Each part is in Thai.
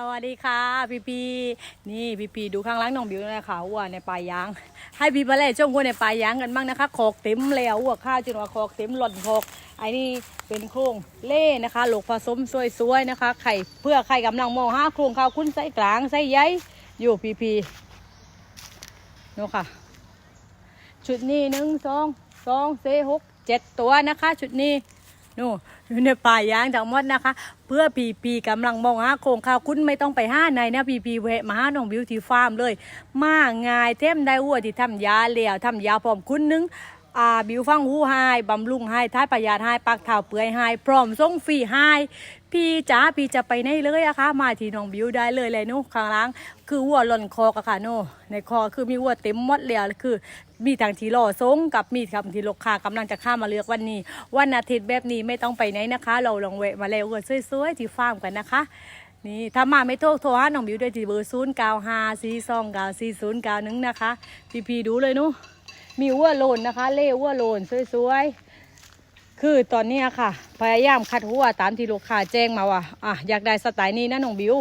สวัสดีค่ะพี่พีนี่พี่พีดูข้างล่างน้องบิวนะคะวัวในป่ายาง ให้พี่มาเล่ช่วงวัวในป่ายางกันบ้างนะคะคอกเต็มแล้ววัวข้าวจนว่าคอกเต็มหล่นคอกไอ้นี่เป็นโครงเล่นะคะหลกผสมสวยๆนะคะ ไข่เพื่อไข่กำลังมองห้าโครงข้าวคุ้นไส้กลางไส้ใหญ่อยู่พี่พีนูค่ะ ชุดนี้หนึ่งสองสองสี่หกเจ็ดตัวนะคะ ชุดนี้ นู่นอยู่ในป่ายางทั้งหมดนะคะ เพื่อปีปีกำลังมองหาโครงข่าวคุณไม่ต้องไปห้าในนะปีปีแวะมาห้าน้องบิวที่ฟาร์มเลย มาง่ายเท่มได้วัวที่ทำยาเหลวทำยาพร้อมคุณนึง อ่าบิวฟังหูไฮบำรุงไฮท้ายประหยัดไฮปักเท้าเปื่อยไฮพร้อมส่งฟรีไฮพี่จ๋าพี่จะไปไหนเลยอะคะมาที่น้องบิวได้เลยเลยนู่นข้างล่าง คือวัวหล่นคอกอะค่ะโน่ในคอคือมีวัวเต็มหมดแล้วคือ มีทางทีรอทรงกับมีทางทีลูกค้ากำลังจะข้ามมาเลือกวันนี้ วันอาทิตย์แบบนี้ไม่ต้องไปไหนนะคะ เราลองแวะมาแล้ววัวสวยๆที่ฟาร์มกันนะคะนี่ถ้ามาไม่โทรโทรหาน้องบิวด้วยที่เบอร์ศูนย์เก้าห้าสี่สองเก้าสี่ศูนย์เก้าหนึ่งนะคะพี่พีดูเลยนู มีวัวโลนนะคะ เล่วัวโลนสวยๆ คือตอนนี้ค่ะ พยายามคัดหัวตามที่ลูกค้าแจ้งมาว่าอะอยากได้สไตล์นี้นะน้องบิว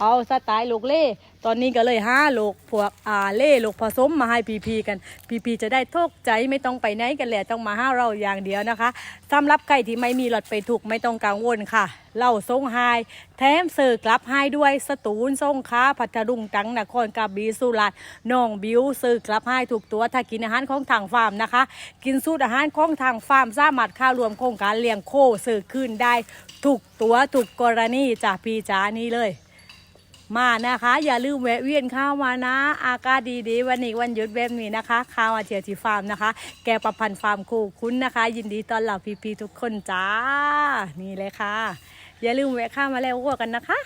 เอาสไตล์ลูกเล่ ตอนนี้ก็เลยห้าลูกพวกอ่าเล่ลูกผสมมาให้พีพีกันพีพีจะได้ทกใจไม่ต้องไปไหนกันแหละต้องมาห้าเราอย่างเดียวนะคะสำหรับใครที่ไม่มีหลอดไปถูกไม่ต้องกังวลค่ะเราส่งไฮแถมเสิร์กลับให้ด้วยสตูลส่งค้าพัทลุงตังนครกระบี่สุราษฎร์น้องบิวเสิร์กลับให้ถูกตัวถ้ากินอาหารของทางฟาร์มนะคะ กินสูตรอาหารของทางฟาร์มสามารถข้ารวมโครงการเลี้ยงโคเสิร์ฟขึ้นได้ถูกตัวถูกกรณีจากพีจานี้เลย มานะคะ อย่าลืมแวะเวียนเข้ามานะ อากาศดีๆ วันนี้วันหยุดแบบนี้นะคะข้าวมาเทียที่ฟาร์มนะคะ แกประพันธ์ฟาร์มคู่คุณนะคะ ยินดีต้อนรับพี่ๆทุกคนจ้า นี่เลยค่ะ อย่าลืมแวะเข้ามาแล้วกันนะคะ